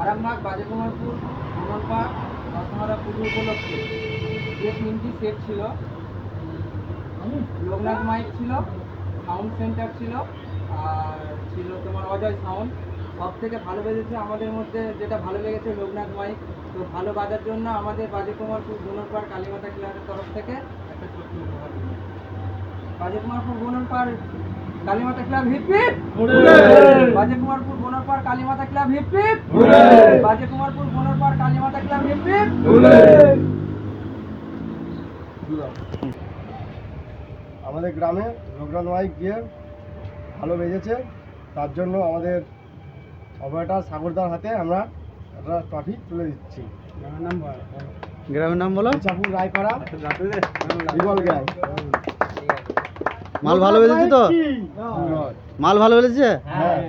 আরামবাগ বাজেকুমারপুর কমলপাড় রসমারা পুজো উপলক্ষে। যে তিনটি সেট ছিল, লোকনাথ মাইক ছিল সাউন্ড সেন্টার ছিল, আর ছিল তোমার অজয় সাউন্ড সব থেকে ভালো বেজেছে আমাদের মধ্যে, যেটা ভালো লেগেছে লোকনাথ মাইক। তো ভালো বাজার জন্য আমাদের বাজেকুমারপুর গুনরপাড় কালীমাতা ক্লাবের তরফ থেকে একটা ছোট্ট উপহার। Bajekumarpur Gunarpar Kalimata club hip hip. Bajekumarpur Gunarpar Kalimata club hip hip. Bajekumarpur Gunarpar Kalimata club hip hip. আমাদের গ্রামে লোকনাথ মাইক গিয়ে ভালো বেজেছে। তার জন্য আমাদের অপারেটার সাগরদার হাতে আমরা একটা ট্রফি তুলে দিচ্ছি। গ্রামের নাম বলো। চাপুর রায়পাড়া বিবল গায়। মাল ভালো বেজেছে তো? মাল ভালো বেজেছে হ্যাঁ।